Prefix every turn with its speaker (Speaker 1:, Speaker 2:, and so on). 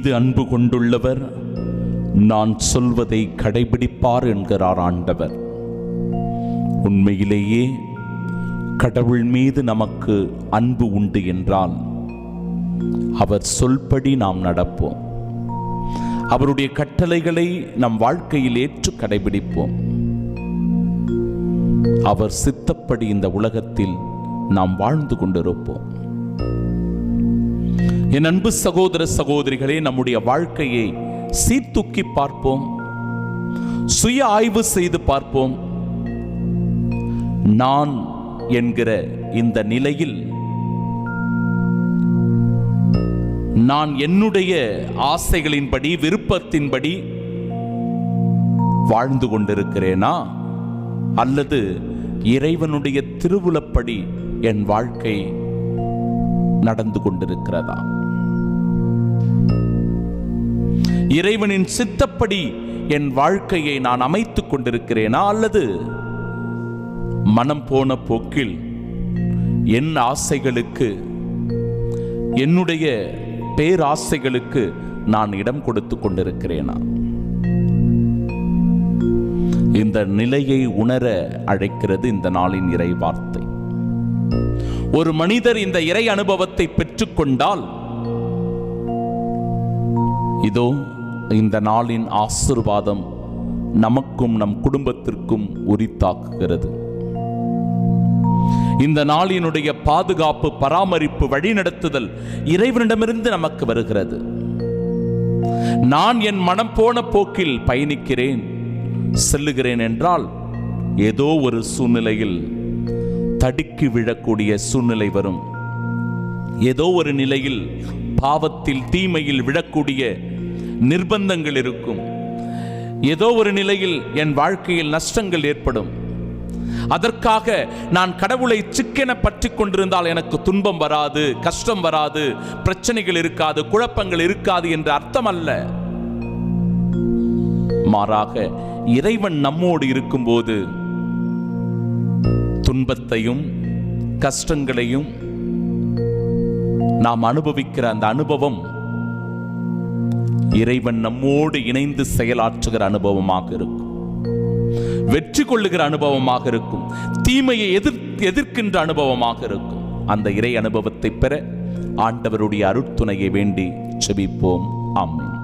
Speaker 1: மீது அன்பு கொண்டுள்ளவர். நான் சொல்வதை கடைபிடிப்பார் என்கிறார் ஆண்டவர். உண்மையிலேயே கடவுள் மீது நமக்கு அன்பு உண்டு என்றால் அவர் சொல்படி நாம் நடப்போம். அவருடைய கட்டளைகளை நம் வாழ்க்கையில் ஏற்று கடைபிடிப்போம். அவர் சித்தப்படி இந்த உலகத்தில் நாம் வாழ்ந்து கொண்டிருப்போம். என் அன்பு சகோதர சகோதரிகளே நம்முடைய வாழ்க்கையை சீர்தூக்கி பார்ப்போம். சுய ஆய்வு செய்து பார்ப்போம். நான் என்கிற இந்த நிலையில் நான் என்னுடைய ஆசைகளின்படி விருப்பத்தின்படி வாழ்ந்து கொண்டிருக்கிறேனா? அல்லது இறைவனுடைய திருவுலப்படி என் வாழ்க்கை நடந்து கொண்டிருக்கிறதா? இறைவனின் சித்தப்படி என் வாழ்க்கையை நான் அமைத்துக் கொண்டிருக்கிறேனா அல்லது மனம் போன போக்கில் என் ஆசைகளுக்கு என்னுடைய பேராசைகளுக்கு நான் இடம் கொடுத்து கொண்டிருக்கிறேனா? இந்த நிலையை உணர அழைக்கிறது இந்த நாளின் இறை வார்த்தை ஒரு மனிதர் இந்த இறை அனுபவத்தை பெற்றுக்கொண்டால் இதோ இந்த நாளின் ஆசிர்வாதம் நமக்கும் நம் குடும்பத்திற்கும் உரித்தாக்குகிறது. இந்த நாளினுடைய பாதுகாப்பு பராமரிப்பு வழிநடத்துதல் இறைவனிடமிருந்து நமக்கு வருகிறது. நான் என் மனம் போன போக்கில் பயணிக்கிறேன். செல்லுகிறேன் என்றால் ஏதோ ஒரு சூழ்நிலையில் தடுக்கி விழக்கூடிய சூழ்நிலை வரும். ஏதோ ஒரு நிலையில் பாவத்தில் தீமையில் விழக்கூடிய நிர்பந்தங்கள் இருக்கும். ஏதோ ஒரு நிலையில் என் வாழ்க்கையில் நஷ்டங்கள் ஏற்படும். அதற்காக நான் கடவுளை சிக்கென பற்றி கொண்டிருந்தால் எனக்கு துன்பம் வராது கஷ்டம் வராது பிரச்சனைகள் இருக்காது குழப்பங்கள் இருக்காது என்று அர்த்தம் அல்ல மாறாக இறைவன் நம்மோடு இருக்கும்போது துன்பத்தையும் கஷ்டங்களையும் நாம் அனுபவிக்கிற அந்த அனுபவம் இறைவன் நம்மோடு இணைந்து செயலாற்றுகிற அனுபவமாக இருக்கும். வெற்றி கொள்ளுகிற அனுபவமாக இருக்கும். தீமையை எதிர் எதிர்க்கின்ற அனுபவமாக இருக்கும். அந்த இறை அனுபவத்தை பெற ஆண்டவருடைய அருட்துணையை வேண்டி செபிப்போம். ஆமீன்.